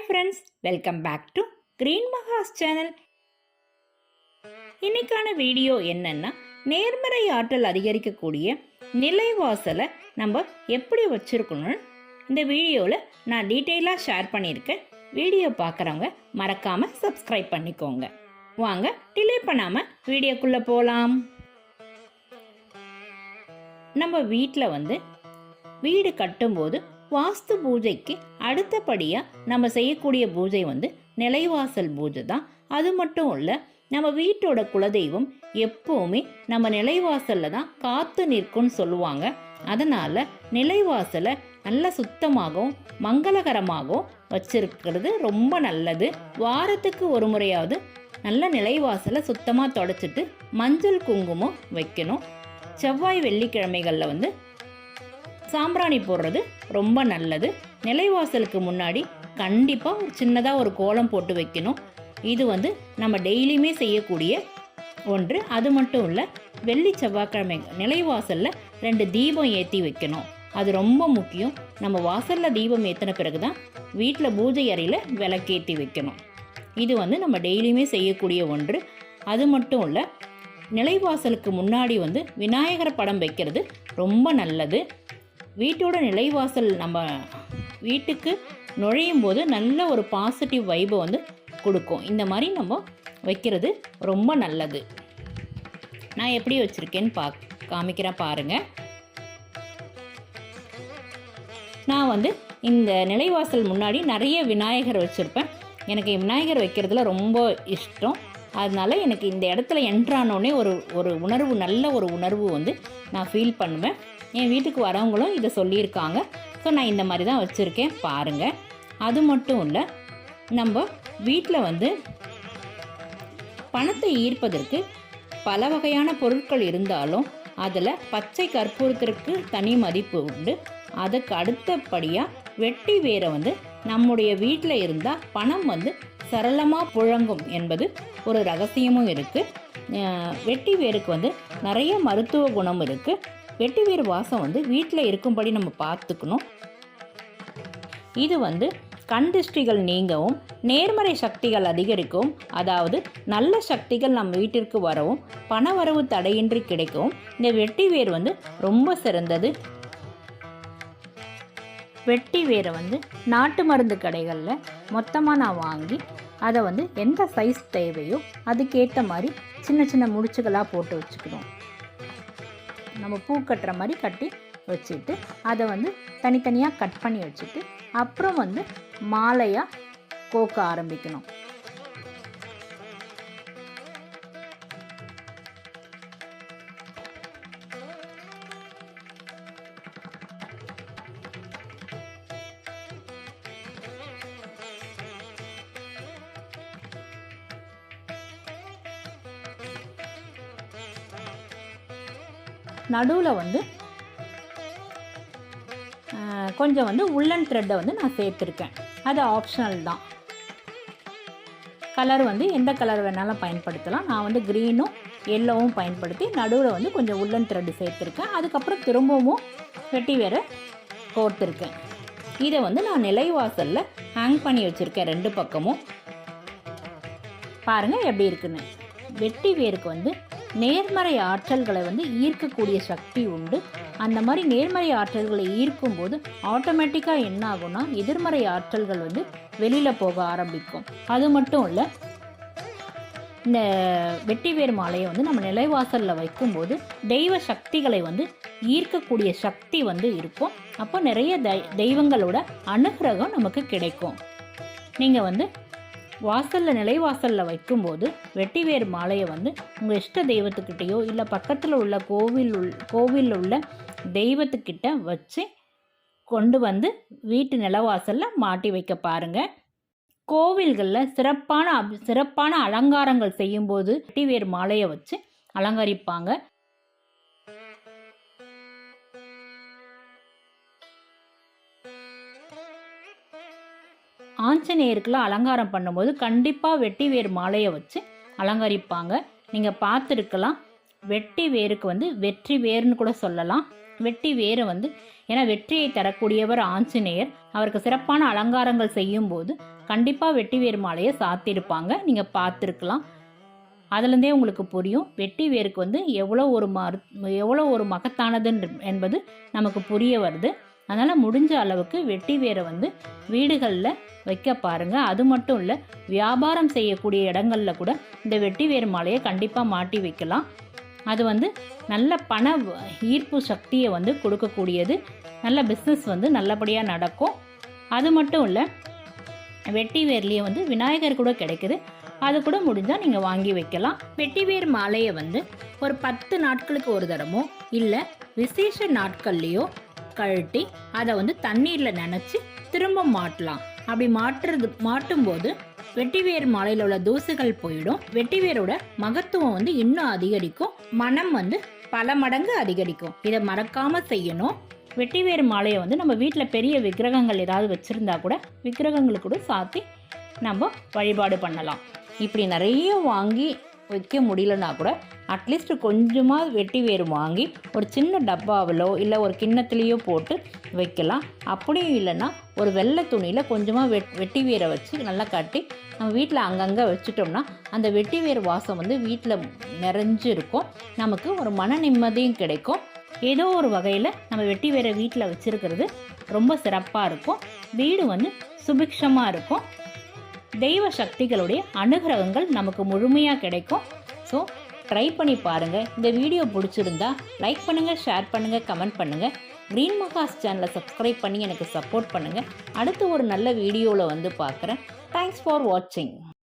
Hi friends welcome back to green Magas channel இன்னைக்கான video என்னன்னா நேர்மறை ஆற்றல் அதிகரிக்கக்கூடிய நிலைவாசலை நம்ம எப்படி வச்சுருக்கணும்னு இந்த வீடியோவில் நான் டீட்டெயிலாக ஷேர் பண்ணியிருக்கேன். வீடியோ பார்க்குறவங்க மறக்காமல் சப்ஸ்கிரைப் பண்ணிக்கோங்க. வாங்க டிலே பண்ணாமல் வீடியோக்குள்ளே போகலாம் நம்ம வீட்டில் வந்து வீடு கட்டும்போது வாஸ்து பூஜைக்கு அடுத்தபடியாக நம்ம செய்யக்கூடிய பூஜை வந்து நிலைவாசல் பூஜை தான். அது மட்டும் இல்லை நம்ம வீட்டோட குலதெய்வம் எப்போவுமே நம்ம நிலைவாசலில் தான் காத்து நிற்கும்னு சொல்லுவாங்க. அதனால் நிலைவாசலை நல்ல சுத்தமாகவும் மங்களகரமாகவும் வச்சிருக்கிறது ரொம்ப நல்லது. வாரத்துக்கு ஒரு முறையாவது நல்ல நிலைவாசலை சுத்தமாக தொடச்சிட்டு மஞ்சள் குங்குமம் வைக்கணும். செவ்வாய் வெள்ளிக்கிழமைகளில் வந்து சாம்பிராணி போடுறது ரொம்ப நல்லது. நிலைவாசலுக்கு முன்னாடி கண்டிப்பாக ஒரு சின்னதாக ஒரு கோலம் போட்டு வைக்கணும். இது வந்து நம்ம டெய்லியுமே செய்யக்கூடிய ஒன்று. அது மட்டும் இல்லை வெள்ளி செவ்வாய்க்கிழமை நிலைவாசலில் ரெண்டு தீபம் ஏற்றி வைக்கணும். அது ரொம்ப முக்கியம். நம்ம வாசலில் தீபம் ஏற்றின பிறகு தான் வீட்டில் பூஜை அறையில் விளக்கேற்றி வைக்கணும். இது வந்து நம்ம டெய்லியுமே செய்யக்கூடிய ஒன்று. அது மட்டும் இல்லை நிலைவாசலுக்கு முன்னாடி வந்து விநாயகர் படம் வைக்கிறது ரொம்ப நல்லது. வீட்டோட நிலைவாசல் நம்ம வீட்டுக்கு நுழையும் போது நல்ல ஒரு பாசிட்டிவ் வைபை வந்து கொடுக்கும். இந்த மாதிரி நம்ம வைக்கிறது ரொம்ப நல்லது. நான் எப்படி வச்சுருக்கேன்னு பா காமிக்கிறேன் பாருங்கள் நான் வந்து இந்த நிலைவாசல் முன்னாடி நிறைய விநாயகர் வச்சுருப்பேன். எனக்கு விநாயகர் வைக்கிறதுல ரொம்ப இஷ்டம். அதனால் எனக்கு இந்த இடத்துல என்ட்ரானோடனே ஒரு ஒரு உணர்வு நல்ல ஒரு உணர்வு வந்து நான் ஃபீல் பண்ணுவேன். என் வீட்டுக்கு வரவங்களும் இதை சொல்லியிருக்காங்க. ஸோ நான் இந்த மாதிரி தான் வச்சுருக்கேன். பாருங்கள் அது மட்டும் இல்லை நம்ம வீட்டில் வந்து பணத்தை ஈர்ப்பதற்கு பல வகையான பொருட்கள் இருந்தாலும் அதில் பச்சை கற்பூரத்திற்கு தனி மதிப்பு உண்டு. அதுக்கு அடுத்தபடியாக வெட்டி வேரை வந்து நம்முடைய வீட்டில் இருந்தால் பணம் வந்து சரளமாக புழங்கும் என்பது ஒரு ரகசியமும் இருக்குது வெட்டி வேருக்கு வந்து நிறைய மருத்துவ குணம் இருக்குது வெட்டி வேர் வாசம் வந்து வீட்டில் இருக்கும்படி நம்ம பார்த்துக்கணும். இது வந்து கண் திருஷ்டிகள் நீங்கவும் நேர்மறை சக்திகள் அதிகரிக்கவும் அதாவது நல்ல சக்திகள் நம்ம வீட்டிற்கு வரவும் பணவரவு தடையின்றி கிடைக்கவும் இந்த வெட்டி வேர் வந்து ரொம்ப சிறந்தது. வெட்டி வேரை வந்து நாட்டு மருந்து கடைகளில் மொத்தமாக நான் வாங்கி அதை வந்து எந்த சைஸ் தேவையோ அதுக்கேற்ற மாதிரி சின்ன சின்ன முடிச்சுகளாக போட்டு வச்சுக்கணும். நம்ம பூ கட்டுற மாதிரி கட்டி வச்சுட்டு அதை வந்து தனித்தனியாக கட் பண்ணி வச்சுட்டு அப்புறம் வந்து மாலையாக கோக்க ஆரம்பிக்கணும். நடுவில் வந்து கொஞ்சம் வந்து உள்ளன் த்ரெட்டை வந்து நான் சேர்த்துருக்கேன். அது ஆப்ஷனல் தான். கலர் வந்து எந்த கலர் வேணாலும் பயன்படுத்தலாம். நான் வந்து க்ரீனும் எல்லோவும் பயன்படுத்தி நடுவில் வந்து கொஞ்சம் உள்ளன் த்ரெட்டு சேர்த்துருக்கேன். அதுக்கப்புறம் திரும்பவும் வெட்டி வேற கோர்த்துருக்கேன். இதை வந்து நான் நிலைவாசலில் ஹேங் பண்ணி வச்சுருக்கேன் ரெண்டு பக்கமும். பாருங்கள் எப்படி இருக்குன்னு. வெட்டி வேருக்கு வந்து நேர்மறை ஆற்றல்களை வந்து ஈர்க்கக்கூடிய சக்தி உண்டு. அந்த மாதிரி நேர்மறை ஆற்றல்களை ஈர்க்கும்போது ஆட்டோமேட்டிக்காக என்ன ஆகும்னா எதிர்மறை ஆற்றல்கள் வந்து வெளியில் போக ஆரம்பிக்கும். அது மட்டும் இல்லை இந்த வெட்டிவேர் மாலையை வந்து நம்ம நிலைவாசலில் வைக்கும்போது தெய்வ சக்திகளை வந்து ஈர்க்கக்கூடிய சக்தி வந்து இருக்கும். அப்போ நிறைய தெய்வங்களோட அனுகிரகம் நமக்கு கிடைக்கும். நீங்கள் வந்து வாசலில் நிலைவாசலில் வைக்கும்போது வெட்டிவேர் மாலையை வந்து உங்கள் இஷ்ட தெய்வத்துக்கிட்டேயோ இல்லை பக்கத்தில் உள்ள கோவில் உள் கோவிலில் உள்ள தெய்வத்துக்கிட்ட வச்சு கொண்டு வந்து வீட்டு நிலவாசலில் மாட்டி வைக்க பாருங்கள் கோவில்களில் சிறப்பான அப் சிறப்பான அலங்காரங்கள் செய்யும்போது வெட்டிவேர் மாலையை வச்சு அலங்கரிப்பாங்க. ஆஞ்சநேயருக்குலாம் அலங்காரம் பண்ணும்போது கண்டிப்பாக வெட்டி வேர் மாலையை வச்சு அலங்கரிப்பாங்க. நீங்கள் பார்த்துருக்கலாம் வெட்டி வேருக்கு வந்து வெற்றி வேர்னு கூட சொல்லலாம். வெட்டி வேரை வந்து ஏன்னா வெற்றியை தரக்கூடியவர் ஆஞ்சநேயர். அவருக்கு சிறப்பான அலங்காரங்கள் செய்யும்போது கண்டிப்பாக வெட்டி வேர் மாலையை சாத்தியிருப்பாங்க. நீங்கள் பார்த்துருக்கலாம். அதுலேருந்தே உங்களுக்கு புரியும் வெட்டி வேருக்கு வந்து எவ்வளோ ஒரு மரு எவ்வளோ ஒரு மகத்தானது என்பது நமக்கு புரிய வருது. அதனால் முடிஞ்ச அளவுக்கு வெட்டி வேரை வந்து வீடுகளில் வைக்க பாருங்கள் அது மட்டும் இல்லை வியாபாரம் செய்யக்கூடிய இடங்களில் கூட இந்த வெட்டி வேர் மாலையை கண்டிப்பாக மாட்டி வைக்கலாம். அது வந்து நல்ல பண ஈர்ப்பு சக்தியை வந்து கொடுக்கக்கூடியது. நல்ல பிஸ்னஸ் வந்து நல்லபடியாக நடக்கும். அது மட்டும் இல்லை வெட்டி வேர்லேயே வந்து விநாயகர் கூட கிடைக்குது. அது கூட முடிஞ்சால் நீங்கள் வாங்கி வைக்கலாம். வெட்டிவேர் மாலையை வந்து ஒரு பத்து நாட்களுக்கு ஒரு தடமோ இல்லை விசேஷ நாட்கள்லேயோ கழட்டி அதை வந்து தண்ணீரில் நினச்சி திரும்ப மாட்டலாம். அப்படி மாட்டுறது மாட்டும்போது வெட்டிவேர் மாலையில் உள்ள தூசுகள் போயிடும். வெட்டிவேரோட மகத்துவம் வந்து இன்னும் அதிகரிக்கும். மனம் வந்து பல மடங்கு அதிகரிக்கும். இதை மறக்காம செய்யணும். வெட்டிவேர் மாலையை வந்து நம்ம வீட்டில் பெரிய விக்கிரகங்கள் ஏதாவது வச்சுருந்தா கூட விக்கிரகங்களுக்கு கூட சாத்தி நம்ம வழிபாடு பண்ணலாம். இப்படி நிறைய வாங்கி வைக்க முடியலன்னா கூட அட்லீஸ்ட் கொஞ்சமாக வெட்டி வேர் வாங்கி ஒரு சின்ன டப்பாவிலோ இல்லை ஒரு கிண்ணத்துலேயோ போட்டு வைக்கலாம். அப்படியும் இல்லைன்னா ஒரு வெள்ளை துணியில் கொஞ்சமாக வெட் வெட்டி வேரை வச்சு நல்லா கட்டி நம்ம வீட்டில் அங்கங்கே வச்சுட்டோம்னா அந்த வெட்டி வேர் வாசம் வந்து வீட்டில் நிறைஞ்சு இருக்கும் நமக்கு ஒரு மன நிம்மதியும் கிடைக்கும். ஏதோ ஒரு வகையில் நம்ம வெட்டி வேரை வீட்டில் வச்சுருக்கிறது ரொம்ப சிறப்பாக இருக்கும். வீடு வந்து சுபிக்ஷமாக இருக்கும். தெய்வ சக்திகளுடைய அனுகிரகங்கள் நமக்கு முழுமையாக கிடைக்கும். ஸோ ட்ரை பண்ணி பாருங்கள் இந்த வீடியோ பிடிச்சிருந்தா லைக் பண்ணுங்கள் ஷேர் பண்ணுங்கள் கமெண்ட் பண்ணுங்கள் க்ரீன் மகாஸ் சேனலை சப்ஸ்கிரைப் பண்ணி எனக்கு சப்போர்ட் பண்ணுங்கள் அடுத்து ஒரு நல்ல வீடியோவில் வந்து பார்க்குறேன். தேங்க்ஸ் ஃபார் வாட்சிங்